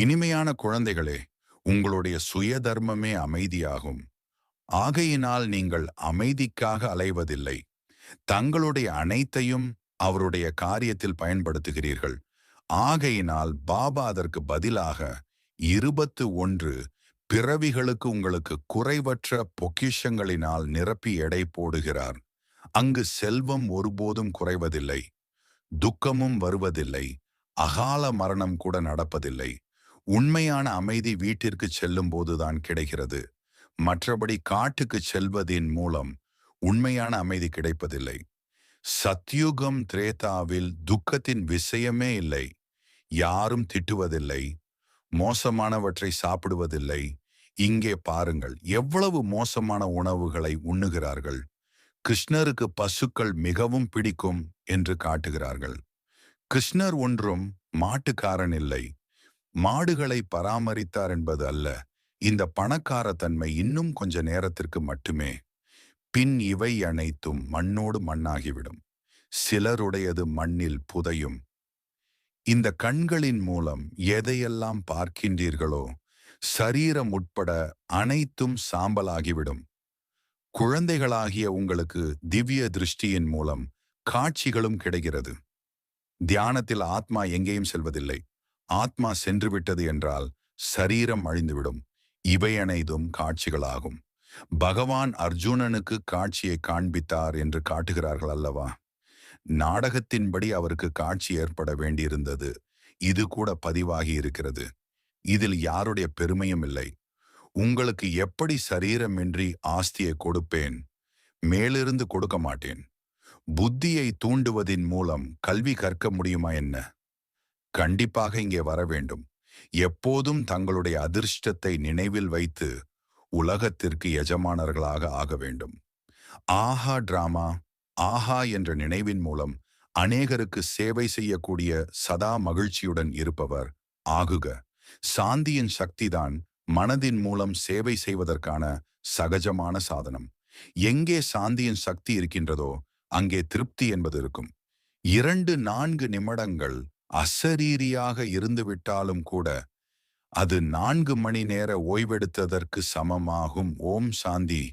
இனிமையான குழந்தைகளே உங்களுடைய சுய தர்மமே அமைதியாகும். ஆகையினால் நீங்கள் அமைதிக்காக அலைவதில்லை. தங்களுடைய அனைத்தையும் அவருடைய காரியத்தில் பயன்படுத்துகிறீர்கள். ஆகையினால் பாபா அதற்கு பதிலாக இருபத்து ஒன்று பிறவிகளுக்கு உங்களுக்கு குறைவற்ற பொக்கிஷங்களினால் நிரப்பி எடை போடுகிறார். அங்கு செல்வம் ஒருபோதும் குறைவதில்லை. துக்கமும் வருவதில்லை. அகால மரணம் கூட நடப்பதில்லை. உண்மையான அமைதி வீட்டிற்கு செல்லும் போதுதான் கிடைக்கிறது. மற்றபடி காட்டுக்கு செல்வதின் மூலம் உண்மையான அமைதி கிடைப்பதில்லை. சத்யுகம் திரேதாவில் துக்கத்தின் விஷயமே இல்லை. யாரும் திட்டுவதில்லை. மோசமானவற்றை சாப்பிடுவதில்லை. இங்கே பாருங்கள் எவ்வளவு மோசமான உணவுகளை உண்ணுகிறார்கள். கிருஷ்ணருக்கு பசுக்கள் மிகவும் பிடிக்கும் என்று காட்டுகிறார்கள். கிருஷ்ணர் ஒன்றும் மாட்டுக்காரன் இல்லை. மாடுகளை பராமரித்தார் என்பது அல்ல. இந்த பணக்கார தன்மை இன்னும் கொஞ்ச நேரத்திற்கு மட்டுமே. பின் இவை அனைத்தும் மண்ணோடு மண்ணாகிவிடும். சிலருடையது மண்ணில் புதையும். இந்த கண்களின் மூலம் எதையெல்லாம் பார்க்கின்றீர்களோ சரீரம் உட்பட அனைத்தும் சாம்பலாகிவிடும். குழந்தைகளாகிய உங்களுக்கு திவ்ய திருஷ்டியின் மூலம் காட்சிகளும் கிடைக்கிறது. தியானத்தில் ஆத்மா எங்கேயும் செல்வதில்லை. ஆத்மா சென்று விட்டது என்றால் சரீரம் அழிந்துவிடும். இவையனைதும் காட்சிகளாகும். பகவான் அர்ஜுனனுக்கு காட்சியை காண்பித்தார் என்று காட்டுகிறார்கள் அல்லவா? நாடகத்தின்படி அவருக்கு காட்சி ஏற்பட வேண்டியிருந்தது. இது கூட பதிவாகி இருக்கிறது. இதில் யாருடைய பெருமையும் இல்லை. உங்களுக்கு எப்படி சரீரமின்றி ஆஸ்தியை கொடுப்பேன்? மேலிருந்து கொடுக்க மாட்டேன். புத்தியை தூண்டுவதின் மூலம் கல்வி கற்க முடியுமா என்ன? கண்டிப்பாக இங்கே வர வேண்டும். எப்போதும் தங்களுடைய அதிர்ஷ்டத்தை நினைவில் வைத்து உலகத்திற்கு எஜமானர்களாக ஆக வேண்டும். ஆஹா டிராமா ஆஹா என்ற நினைவின் மூலம் அநேகருக்கு சேவை செய்யக்கூடிய சதா மகிழ்ச்சியுடன் இருப்பவர் ஆகுக. சாந்தியின் சக்திதான் மனதின் மூலம் சேவை செய்வதற்கான சகஜமான சாதனம். எங்கே சாந்தியின் சக்தி இருக்கின்றதோ அங்கே திருப்தி என்பது இருக்கும். இரண்டு நான்கு நிமிடங்கள் அசரீரியாக இருந்துவிட்டாலும் கூட அது நான்கு மணி நேர ஓய்வெடுத்ததற்கு சமமாகும். ஓம் சாந்தி.